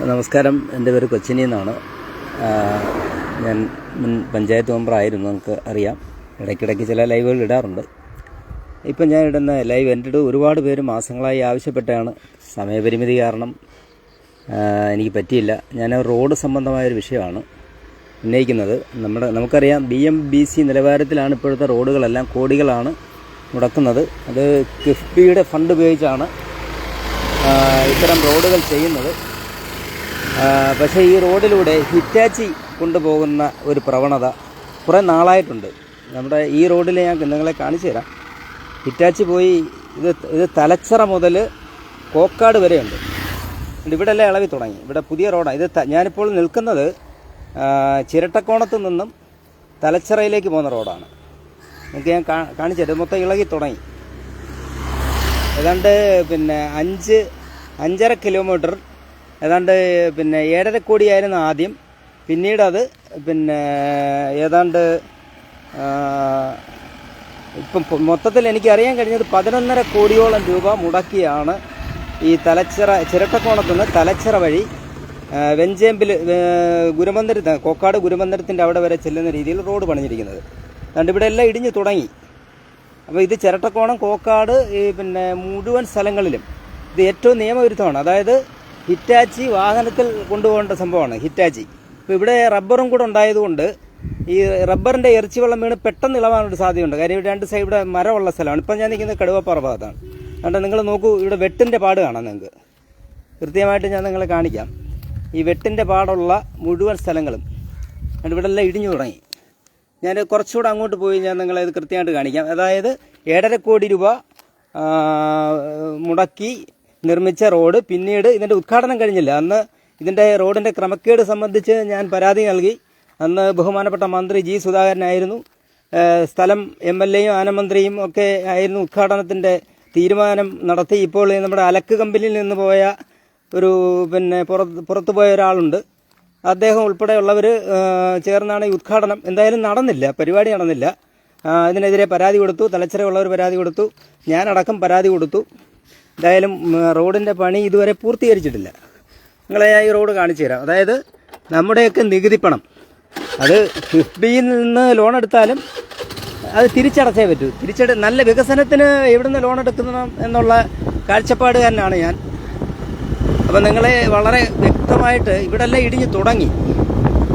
നമസ്കാരം. എന്റെ പേര് കൊച്ചിനി എന്നാണ്. ഞാൻ മുൻ പഞ്ചായത്ത് മെമ്പറായിരുന്നു നമുക്ക് അറിയാം. ഇടയ്ക്കിടയ്ക്ക് ചില ലൈവുകൾ ഇടാറുണ്ട്. ഇപ്പം ഞാൻ ഇടുന്ന ലൈവ് എന്റെ ഒരുപാട് പേര് മാസങ്ങളായി ആവശ്യപ്പെട്ടാണ്. സമയപരിമിതി കാരണം എനിക്ക് പറ്റിയില്ല. ഞാൻ റോഡ് സംബന്ധമായൊരു വിഷയമാണ് ഉന്നയിക്കുന്നത്. നമ്മുടെ നമുക്കറിയാം ബി എം ബി സി നിലവാരത്തിലാണ് ഇപ്പോഴത്തെ റോഡുകളെല്ലാം കോടികളാണ് മുടക്കുന്നത്. അത് കിഫ്ബിയുടെ ഫണ്ട് ഉപയോഗിച്ചാണ് ഇത്തരം റോഡുകൾ ചെയ്യുന്നത്. പക്ഷേ ഈ റോഡിലൂടെ ഹിറ്റാച്ചി കൊണ്ടുപോകുന്ന ഒരു പ്രവണത കുറേ നാളായിട്ടുണ്ട്. നമ്മുടെ ഈ റോഡിൽ ഞാൻ നിങ്ങളെ കാണിച്ചു തരാം. ഹിറ്റാച്ചി പോയി ഇത് ഇത് തലച്ചറ മുതൽ കോക്കാട് വരെയുണ്ട്. ഇവിടെ എല്ലാം ഇളവി തുടങ്ങി. ഇവിടെ പുതിയ റോഡാണ് ഇത് ഞാനിപ്പോൾ നിൽക്കുന്നത് ചിരട്ടക്കോണത്ത് നിന്നും തലച്ചിറയിലേക്ക് പോകുന്ന റോഡാണ്. നിങ്ങൾക്ക് ഞാൻ കാണിച്ചു തരും. മൊത്തം ഇളകി തുടങ്ങി. ഏതാണ്ട് പിന്നെ അഞ്ച് അഞ്ചര കിലോമീറ്റർ ഏതാണ്ട് പിന്നെ ഏഴര കോടിയായിരുന്നു ആദ്യം. പിന്നീട് അത് പിന്നെ ഏതാണ്ട് ഇപ്പം മൊത്തത്തിൽ എനിക്ക് അറിയാൻ കഴിഞ്ഞത് പതിനൊന്നര കോടിയോളം രൂപ മുടക്കിയാണ് ഈ തലച്ചിറ ചിരട്ടക്കോണത്തു നിന്ന് തലച്ചിറ വഴി വെഞ്ചേമ്പിൽ ഗുരുമന്ദിരത്ത് കോക്കാട് ഗുരുമന്ദിരത്തിന്റെ അവിടെ വരെ ചെല്ലുന്ന രീതിയിൽ റോഡ് പണിഞ്ഞിരിക്കുന്നത്. അതുകൊണ്ട് ഇവിടെ എല്ലാം ഇടിഞ്ഞു തുടങ്ങി. അപ്പോൾ ഇത് ചിരട്ടക്കോണം കോക്കാട് ഈ പിന്നെ മുഴുവൻ സ്ഥലങ്ങളിലും ഇത് ഏറ്റവും നിയമവിരുദ്ധമാണ്. അതായത് ഹിറ്റാച്ചി വാഹനത്തിൽ കൊണ്ടുപോകേണ്ട സംഭവമാണ് ഹിറ്റാച്ചി. ഇപ്പോൾ ഇവിടെ റബ്ബറും കൂടെ ഉണ്ടായതുകൊണ്ട് ഈ റബ്ബറിന്റെ ഇറച്ചി വെള്ളം വീണ് പെട്ടെന്ന് ഇളവാനൊരു സാധ്യതയുണ്ട്. കാര്യം ഇവിടെ രണ്ട് സൈഡ് മരമുള്ള സ്ഥലമാണ്. ഇപ്പം ഞാൻ നിൽക്കുന്നത് കടുവപ്പാറ ഭാഗത്താണ്. അതുകൊണ്ട് നിങ്ങൾ നോക്കൂ ഇവിടെ വെട്ടിന്റെ പാട് കാണാം നിങ്ങൾക്ക്. കൃത്യമായിട്ട് ഞാൻ നിങ്ങളെ കാണിക്കാം. ഈ വെട്ടിന്റെ പാടുള്ള മുഴുവൻ സ്ഥലങ്ങളും അതുകൊണ്ട് ഇവിടെ എല്ലാം ഇടിഞ്ഞു തുടങ്ങി. ഞാൻ കുറച്ചുകൂടെ അങ്ങോട്ട് പോയി ഞാൻ നിങ്ങളെ ഇത് കൃത്യമായിട്ട് കാണിക്കാം. അതായത് ഏഴര കോടി രൂപ മുടക്കി നിർമ്മിച്ച റോഡ്. പിന്നീട് ഇതിന്റെ ഉദ്ഘാടനം കഴിഞ്ഞില്ല. അന്ന് ഇതിന്റെ റോഡിന്റെ ക്രമക്കേട് സംബന്ധിച്ച് ഞാൻ പരാതി നൽകി. അന്ന് ബഹുമാനപ്പെട്ട മന്ത്രി ജി സുധാകരനായിരുന്നു. സ്ഥലം എം എൽ എയും ആനമന്ത്രിയും ഒക്കെ ആയിരുന്നു ഉദ്ഘാടനത്തിന്റെ തീരുമാനം നടത്തി. ഇപ്പോൾ നമ്മുടെ അലക്ക് കമ്പനിയിൽ നിന്ന് പോയ ഒരു പിന്നെ പുറത്ത് പുറത്തു പോയ ഒരാളുണ്ട്. അദ്ദേഹം ഉൾപ്പെടെയുള്ളവർ ചേർന്നാണ് ഈ ഉദ്ഘാടനം. എന്തായാലും നടന്നില്ല. പരിപാടി നടന്നില്ല. അതിനെതിരെ പരാതി കൊടുത്തു. തലച്ചിറയുള്ളവർ പരാതി കൊടുത്തു. ഞാനടക്കം പരാതി കൊടുത്തു. എന്തായാലും റോഡിന്റെ പണി ഇതുവരെ പൂർത്തീകരിച്ചിട്ടില്ല. നിങ്ങളെ ഈ റോഡ് കാണിച്ചു തരാം. അതായത് നമ്മുടെയൊക്കെ നികുതി പണം. അത് കിഫ്ബിയിൽ നിന്ന് ലോൺ എടുത്താലും അത് തിരിച്ചടച്ചേ പറ്റൂ. തിരിച്ചട നല്ല വികസനത്തിന് എവിടുന്ന് ലോൺ എടുക്കണം എന്നുള്ള കാഴ്ചപ്പാട് തന്നെയാണ് ഞാൻ. അപ്പം നിങ്ങളെ വളരെ വ്യക്തമായിട്ട് ഇവിടെ എല്ലാം ഇടിഞ്ഞു തുടങ്ങി.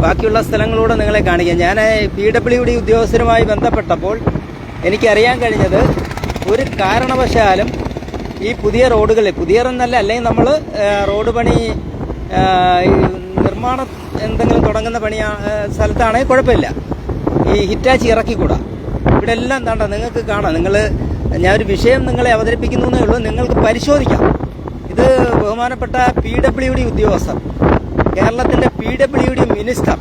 ബാക്കിയുള്ള സ്ഥലങ്ങളൂടെ നിങ്ങളെ കാണിക്കാം. ഞാൻ പി ഡബ്ല്യു ഡി ഉദ്യോഗസ്ഥരുമായി ബന്ധപ്പെട്ടപ്പോൾ എനിക്കറിയാൻ കഴിഞ്ഞത് ഒരു കാരണവശാലും ഈ പുതിയ റോഡുകളിൽ പുതിയതെന്നല്ല അല്ലെങ്കിൽ നമ്മൾ റോഡ് പണി നിർമ്മാണ എന്തെങ്കിലും തുടങ്ങുന്ന പണി സ്ഥലത്താണെങ്കിൽ കുഴപ്പമില്ല. ഈ ഹിറ്റാച്ചി ഇറക്കിക്കൂടാ. ഇവിടെ എല്ലാം താണ്ട നിങ്ങൾക്ക് കാണാം. നിങ്ങൾ ഞാനൊരു വിഷയം നിങ്ങളെ അവതരിപ്പിക്കുന്നു എന്നേ ഉള്ളൂ. നിങ്ങൾക്ക് പരിശോധിക്കാം. ഇത് ബഹുമാനപ്പെട്ട പി ഡബ്ല്യു ഡി ഉദ്യോഗസ്ഥർ കേരളത്തിന്റെ പി ഡബ്ല്യു ഡി മിനിസ്റ്റർ.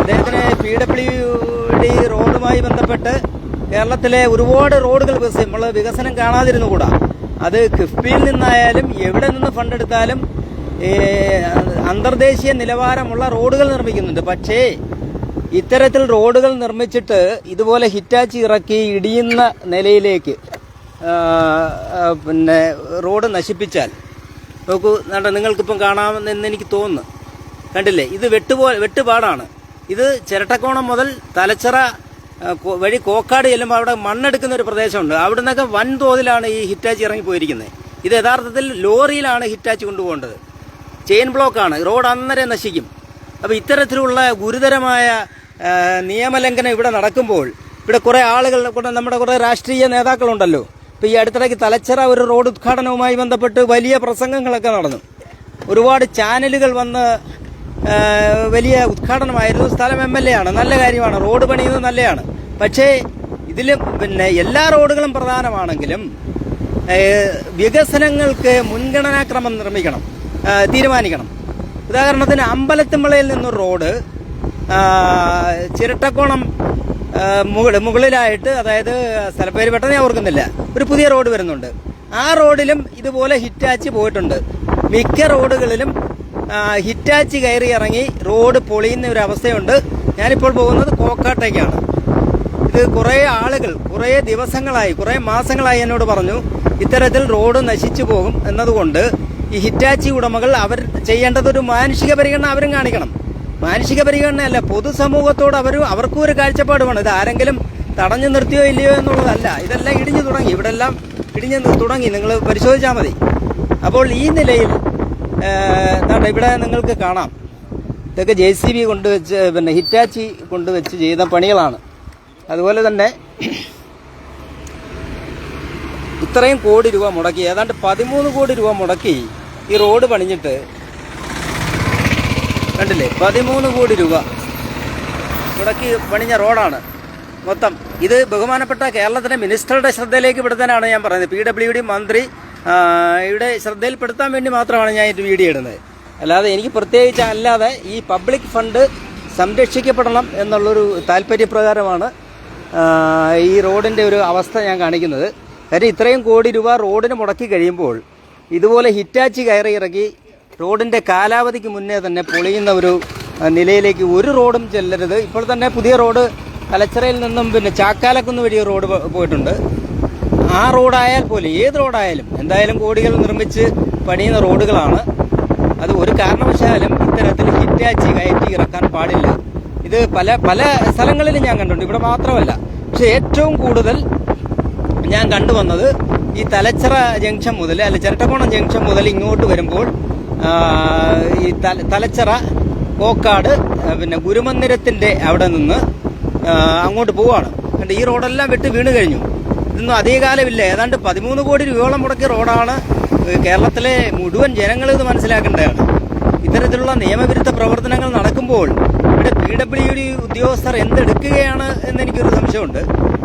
അദ്ദേഹത്തിന് പി ഡബ്ല്യു ഡി റോഡുമായി ബന്ധപ്പെട്ട് കേരളത്തിലെ ഒരുപാട് റോഡുകൾ വികസനം വികസനം കാണാതിരുന്നുകൂടാ. അത് കിഫ്ബിയിൽ നിന്നായാലും എവിടെ നിന്ന് ഫണ്ട് എടുത്താലും അന്തർദേശീയ നിലവാരമുള്ള റോഡുകൾ നിർമ്മിക്കുന്നുണ്ട്. പക്ഷേ ഇത്തരത്തിൽ റോഡുകൾ നിർമ്മിച്ചിട്ട് ഇതുപോലെ ഹിറ്റാച്ചി ഇറക്കി ഇടിയുന്ന നിലയിലേക്ക് പിന്നെ റോഡ് നശിപ്പിച്ചാൽ നോക്കൂ നട നിങ്ങൾക്കിപ്പം കാണാമെന്ന് എനിക്ക് തോന്നുന്നു. കണ്ടില്ലേ? ഇത് വെട്ടുപോ വെട്ടുപാടാണ്. ഇത് ചിരട്ടക്കോണം മുതൽ തലച്ചിറ വഴി കോക്കാട് ചെല്ലുമ്പോൾ അവിടെ മണ്ണെടുക്കുന്ന ഒരു പ്രദേശമുണ്ട്. അവിടെ നിന്നൊക്കെ വൻതോതിലാണ് ഈ ഹിറ്റാച്ച് ഇറങ്ങിപ്പോയിരിക്കുന്നത്. ഇത് യഥാർത്ഥത്തിൽ ലോറിയിലാണ് ഹിറ്റാച്ച് കൊണ്ടുപോകേണ്ടത്. ചെയിൻ ബ്ലോക്കാണ്. റോഡ് അന്നേരം നശിക്കും. അപ്പോൾ ഇത്തരത്തിലുള്ള ഗുരുതരമായ നിയമലംഘനം ഇവിടെ നടക്കുമ്പോൾ ഇവിടെ കുറേ ആളുകൾ കൊണ്ട് നമ്മുടെ കുറേ രാഷ്ട്രീയ നേതാക്കളുണ്ടല്ലോ. ഇപ്പോൾ ഈ അടുത്തിടയ്ക്ക് തലച്ചിറ ഒരു റോഡ് ഉദ്ഘാടനവുമായി ബന്ധപ്പെട്ട് വലിയ പ്രസംഗങ്ങളൊക്കെ നടന്നു. ഒരുപാട് ചാനലുകൾ വന്ന് വലിയ ഉദ്ഘാടനമായിരുന്നു. സ്ഥലം എം എൽ എ ആണ്. നല്ല കാര്യമാണ്. റോഡ് പണിയുന്നത് നല്ലതാണ് പക്ഷേ ഇതിൽ പിന്നെ എല്ലാ റോഡുകളും പ്രധാനമാണെങ്കിലും വികസനങ്ങൾക്ക് മുൻഗണനാക്രമം നിർമ്മിക്കണം തീരുമാനിക്കണം. ഉദാഹരണത്തിന് അമ്പലത്തുമ്പളയിൽ നിന്നൊരു റോഡ് ചിരട്ടക്കോണം മുകളിൽ മുകളിലായിട്ട് അതായത് സ്ഥലപ്പേര് പെട്ടെന്ന് ഞാൻ ഓർക്കുന്നില്ല ഒരു പുതിയ റോഡ് വരുന്നുണ്ട്. ആ റോഡിലും ഇതുപോലെ ഹിറ്റാച്ച് പോയിട്ടുണ്ട്. മിക്ക റോഡുകളിലും ഹിറ്റാച്ച് കയറി ഇറങ്ങി റോഡ് പൊളിയുന്ന ഒരു അവസ്ഥയുണ്ട്. ഞാനിപ്പോൾ പോകുന്നത് കോക്കാട്ടേക്കാണ്. ഇത് കുറേ ആളുകൾ കുറേ ദിവസങ്ങളായി കുറേ മാസങ്ങളായി എന്നോട് പറഞ്ഞു ഇത്തരത്തിൽ റോഡ് നശിച്ചു പോകും എന്നതുകൊണ്ട് ഈ ഹിറ്റാച്ചി ഉടമകൾ അവർ ചെയ്യേണ്ടത് ഒരു മാനുഷിക പരിഗണന അവരും കാണിക്കണം. മാനുഷിക പരിഗണനയല്ല പൊതുസമൂഹത്തോട് അവർ അവർക്കും ഒരു കാഴ്ചപ്പാട് വേണം ഇത് ആരെങ്കിലും തടഞ്ഞു നിർത്തിയോ ഇല്ലയോ എന്നുള്ളതല്ല. ഇതെല്ലാം ഇടിഞ്ഞു തുടങ്ങി. ഇവിടെല്ലാം ഇടിഞ്ഞു തുടങ്ങി. നിങ്ങൾ പരിശോധിച്ചാൽ മതി. അപ്പോൾ ഈ നിലയിൽ ഇവിടെ നിങ്ങൾക്ക് കാണാം. ഇതൊക്കെ ജെ സി ബി കൊണ്ടുവച്ച് പിന്നെ ഹിറ്റാച്ചി കൊണ്ടുവച്ച് ചെയ്ത പണികളാണ്. അതുപോലെ തന്നെ ഇത്രയും കോടി രൂപ മുടക്കി ഏതാണ്ട് പതിമൂന്ന് കോടി രൂപ മുടക്കി ഈ റോഡ് പണിഞ്ഞിട്ട് കണ്ടില്ലേ? പതിമൂന്ന് കോടി രൂപ മുടക്കി പണിഞ്ഞ റോഡാണ് മൊത്തം. ഇത് ബഹുമാനപ്പെട്ട കേരളത്തിലെ മിനിസ്റ്ററുടെ ശ്രദ്ധയിലേക്ക് പെടുത്താനാണ് ഞാൻ പറയുന്നത്. പി ഡബ്ല്യു ഡി മന്ത്രി യുടെ ശ്രദ്ധയിൽപ്പെടുത്താൻ വേണ്ടി മാത്രമാണ് ഞാൻ ഇത് വീഡിയോ ഇടുന്നത്. അല്ലാതെ എനിക്ക് പ്രത്യേകിച്ച് അല്ലാതെ ഈ പബ്ലിക് ഫണ്ട് സംരക്ഷിക്കപ്പെടണം എന്നുള്ളൊരു താല്പര്യപ്രകാരമാണ് ഈ റോഡിന്റെ ഒരു അവസ്ഥ ഞാൻ കാണിക്കുന്നത്. കാര്യം ഇത്രയും കോടി രൂപ റോഡിന് മുടക്കി കഴിയുമ്പോൾ ഇതുപോലെ ഹിറ്റാച്ചി കയറി ഇറക്കി റോഡിന്റെ കാലാവധിക്ക് മുന്നേ തന്നെ പൊളിയുന്ന ഒരു നിലയിലേക്ക് ഒരു റോഡും ചെല്ലരുത്. ഇപ്പോൾ തന്നെ പുതിയ റോഡ് കലച്ചറയിൽ നിന്നും പിന്നെ ചാക്കാലക്കുന്ന് വഴി റോഡ് പോയിട്ടുണ്ട്. ആ റോഡായാൽ പോലും ഏത് റോഡായാലും എന്തായാലും കോടികൾ നിർമ്മിച്ച് പണിയുന്ന റോഡുകളാണ്. അത് ഒരു കാരണവശാലും ഇത്തരത്തിൽ ഹിറ്റാച്ചി കയറ്റി ഇറക്കാൻ പാടില്ല. ഇത് പല പല സ്ഥലങ്ങളിലും ഞാൻ കണ്ടിട്ടുണ്ട്. ഇവിടെ മാത്രമല്ല പക്ഷെ ഏറ്റവും കൂടുതൽ ഞാൻ കണ്ടുവന്നത് ഈ തലച്ചിറ ജംഗ്ഷൻ മുതൽ അല്ല ചിരട്ടക്കോണം ജംഗ്ഷൻ മുതൽ ഇങ്ങോട്ട് വരുമ്പോൾ ഈ തല തലച്ചിറ കോക്കാട് പിന്നെ ഗുരുമന്ദിരത്തിന്റെ അവിടെ നിന്ന് അങ്ങോട്ട് പോവാണ്. കണ്ട് ഈ റോഡെല്ലാം വിട്ട് വീണ് കഴിഞ്ഞു. ഇതൊന്നും അധികകാലമില്ല. ഏതാണ്ട് പതിമൂന്ന് കോടി രൂപയോളം മുടക്കിയ റോഡാണ് കേരളത്തിലെ മുഴുവൻ ജനങ്ങൾ ഇത് മനസ്സിലാക്കേണ്ടതാണ്. ഇത്തരത്തിലുള്ള നിയമവിരുദ്ധ പ്രവർത്തനങ്ങൾ നടക്കുമ്പോൾ ഇവിടെ പി ഡബ്ല്യു ഡി ഉദ്യോഗസ്ഥർ എന്തെടുക്കുകയാണ് എന്നെനിക്കൊരു സംശയമുണ്ട്.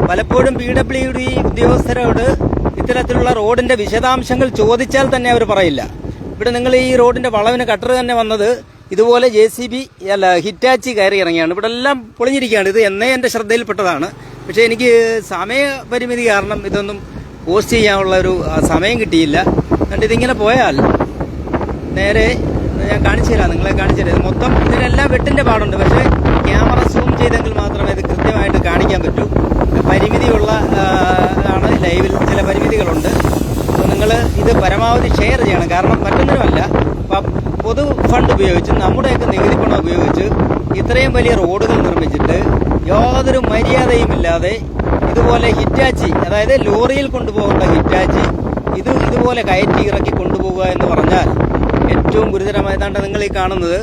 പലപ്പോഴും പി ഡബ്ല്യു ഡി ഉദ്യോഗസ്ഥരോട് ഇത്തരത്തിലുള്ള റോഡിന്റെ വിശദാംശങ്ങൾ ചോദിച്ചാൽ തന്നെ അവർ പറയില്ല. ഇവിടെ നിങ്ങൾ ഈ റോഡിന്റെ വളവിന് കട്ടർ തന്നെ വന്നത് ഇതുപോലെ ജെ സി ബി അല്ല ഹിറ്റാച്ചി കയറി ഇറങ്ങിയാണ്. ഇവിടെ എല്ലാം പൊളിഞ്ഞിരിക്കുകയാണ്. ഇത് എന്നേ എന്റെ ശ്രദ്ധയിൽപ്പെട്ടതാണ്. പക്ഷേ എനിക്ക് സമയപരിമിതി കാരണം ഇതൊന്നും പോസ്റ്റ് ചെയ്യാനുള്ള ഒരു സമയം കിട്ടിയില്ല. എന്നിട്ട് ഇതിങ്ങനെ പോയാൽ നേരെ ഞാൻ കാണിച്ചു തരാം നിങ്ങളെ കാണിച്ചു തരാം. ഇത് മൊത്തം ഇതിനെല്ലാം വെട്ടിന്റെ പാടുണ്ട്. പക്ഷേ ക്യാമറ സൂം ചെയ്തെങ്കിൽ മാത്രമേ ഇത് കൃത്യമായിട്ട് കാണിക്കാൻ പറ്റൂ. പരിമിതിയുള്ള ആണ് ലൈവിൽ ചില പരിമിതികളുണ്ട്. അപ്പോൾ നിങ്ങൾ ഇത് പരമാവധി ഷെയർ ചെയ്യണം. കാരണം മറ്റൊന്നിനുമല്ല പൊതു ഫണ്ട് ഉപയോഗിച്ച് നമ്മുടെയൊക്കെ നികുതി പണം ഉപയോഗിച്ച് ഇത്രയും വലിയ റോഡുകൾ നിർമ്മിച്ചിട്ട് യാതൊരു മര്യാദയും ഇല്ലാതെ ഇതുപോലെ ഹിറ്റാച്ചി അതായത് ലോറിയിൽ കൊണ്ടുപോകേണ്ട ഹിറ്റാച്ചി ഇത് ഇതുപോലെ കയറ്റി ഇറക്കി കൊണ്ടുപോകുക എന്ന് പറഞ്ഞാൽ ഏറ്റവും ഗുരുതരമായതാണ്ട് നിങ്ങൾ ഈ കാണുന്നത്.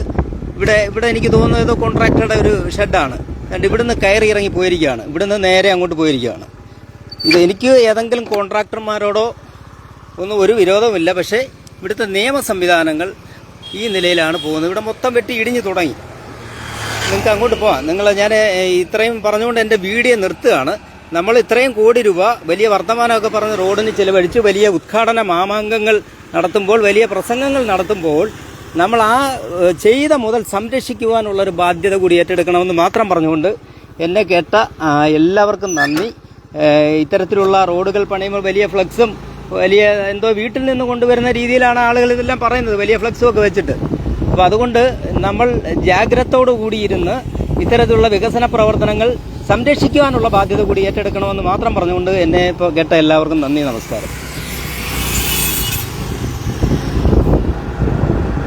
ഇവിടെ ഇവിടെ എനിക്ക് തോന്നുന്നത് കോൺട്രാക്ടറുടെ ഒരു ഷെഡാണ്. കണ്ട് ഇവിടുന്ന് കയറി ഇറങ്ങി പോയിരിക്കുകയാണ്. ഇവിടുന്ന് നേരെ അങ്ങോട്ട് പോയിരിക്കുകയാണ്. ഇത് എനിക്ക് ഏതെങ്കിലും കോൺട്രാക്ടർമാരോടോ ഒന്നും ഒരു വിരോധമില്ല പക്ഷേ ഇവിടുത്തെ നിയമ സംവിധാനങ്ങൾ ഈ നിലയിലാണ് പോകുന്നത്. ഇവിടെ മൊത്തം വെട്ടി ഇടിഞ്ഞു തുടങ്ങി. നിങ്ങൾക്ക് അങ്ങോട്ട് പോവാം. നിങ്ങൾ ഞാൻ ഇത്രയും പറഞ്ഞുകൊണ്ട് എന്റെ വീഡിയോ നിർത്തുകയാണ്. നമ്മൾ ഇത്രയും കോടി രൂപ വലിയ വർത്തമാനമൊക്കെ പറഞ്ഞ് റോഡിന് ചിലവഴിച്ച് വലിയ ഉദ്ഘാടന മാമാങ്കങ്ങൾ നടത്തുമ്പോൾ വലിയ പ്രസംഗങ്ങൾ നടത്തുമ്പോൾ നമ്മൾ ആ ചെയ്ത മുതൽ സംരക്ഷിക്കുവാനുള്ളൊരു ബാധ്യത കൂടി ഏറ്റെടുക്കണമെന്ന് മാത്രം പറഞ്ഞുകൊണ്ട് എന്നെ കേട്ട എല്ലാവർക്കും നന്ദി. ഇത്തരത്തിലുള്ള റോഡുകൾ പണിയുമ്പോൾ വലിയ ഫ്ലക്സും വലിയ എന്തോ വീട്ടിൽ നിന്ന് കൊണ്ടുവരുന്ന രീതിയിലാണ് ആളുകൾ ഇതെല്ലാം പറയുന്നത്. വലിയ ഫ്ലക്സും ഒക്കെ വെച്ചിട്ട്. അപ്പോൾ അതുകൊണ്ട് നമ്മൾ ജാഗ്രതയോടു കൂടിയിരുന്ന് ഇത്തരത്തിലുള്ള വികസന പ്രവർത്തനങ്ങൾ സംരക്ഷിക്കുവാനുള്ള ബാധ്യത കൂടി ഏറ്റെടുക്കണമെന്ന് മാത്രം പറഞ്ഞുകൊണ്ട് എന്നെ ഇപ്പോൾ കേട്ട എല്ലാവർക്കും നന്ദി നമസ്കാരം.